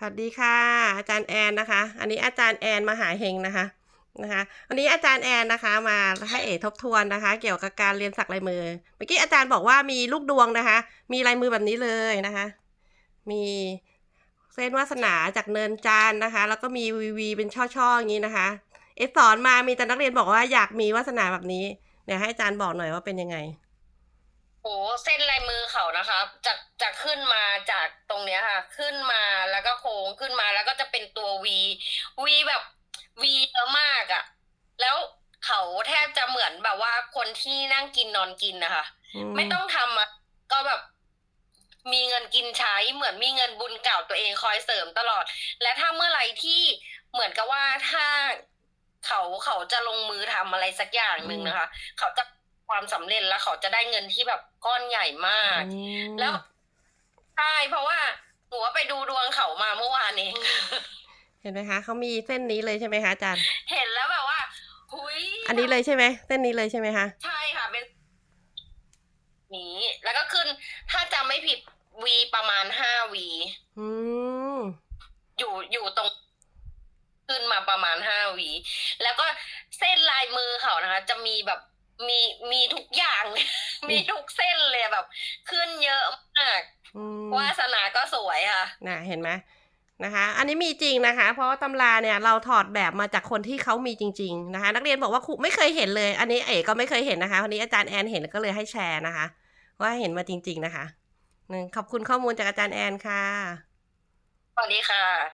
สวัสดีค่ะ อาจารย์แอนนะคะ อันนี้อาจารย์แอนมหาเฮงนะคะนะคะวันนี้อาจารย์แอนนะคะมาให้เอทบทวนนะคะ เกี่ยวกับการเรียนสักลายมือ เมื่อกี้อาจารย์บอกว่ามีลูกดวงนะคะ มีลายมือแบบนี้เลยนะคะ มีเส้นวาสนาจากเนินจานนะคะ แล้วก็มีวีวีเป็นช่อๆอย่างนี้นะคะ เอสอนมามีแต่นักเรียนบอกว่าอยากมีวาสนาแบบนี้เดี๋ยวให้อาจารย์บอกหน่อยว่าเป็นยังไงโอ้เส้นลายมือเขานะครับจากจากขึ้นมาจาก รงเนี้ยค่ะ ขึ้นมาแล้วก็โค้งขึ้นมาแล้วก็จะเป็นตัววีวีแบบวีเยอะมากอะ่ะ แล้วเขาแทบจะเหมือนแบบว่าคนที่นั่งกินนอนกินนะคะไม่ต้องทำอะก็แบบมีเงินกินใช้เหมือนมีเงินบุญเก่าตัวเองคอยเสริมตลอด และถ้าเมื่อไหร่ที่เหมือนกับว่าถ้าเขาเขาจะลงมือทำอะไรสักอย่างหนึ่งนะคะ เขาจะความสำเร็จแล้วเขาจะได้เงินที่แบบก้อนใหญ่มากอืมแล้ว ใช่เพราะว่าหนูว่าไปดูดวงเขามาเมื่อวานเอง เห็นไหมคะเขามีเส้นนี้เลยใช่ไหมคะอาจารย์ เห็นแล้วแบบว่าหุยอันนี้เลยใช่ไหมเส้นนี้เลยใช่ไหมคะ ใช่ค่ะเป็นนี้แล้วก็ขึ้นถ้าจำไม่ผิดวีประมาณห้าวีอืมอยู่อยู่ตรง ขึ้นมาประมาณห้าวีแล้วก็เส้นลายมือเขานะคะ จะมีแบบมีมีทุกอย่าง มีทุกเส้นเลยแบบ ขึ้นเยอะมากอืม วาสนาก็สวยค่ะน่ะเห็นไหมนะคะ อันนี้มีจริงนะคะ เพราะว่าตำราเนี่ยเราถอดแบบมาจากคนที่เขามีจริง ๆ นะคะ นักเรียนบอกว่าครูไม่เคยเห็นเลย อันนี้เอ๋ก็ไม่เคยเห็นนะคะวันนี้อาจารย์แอนเห็นก็เลยให้แชร์นะคะ ว่าเห็นมาจริง ๆ นะคะหนึ่งขอบคุณข้อมูลจากอาจารย์แอนค่ะสวัสดีค่ะ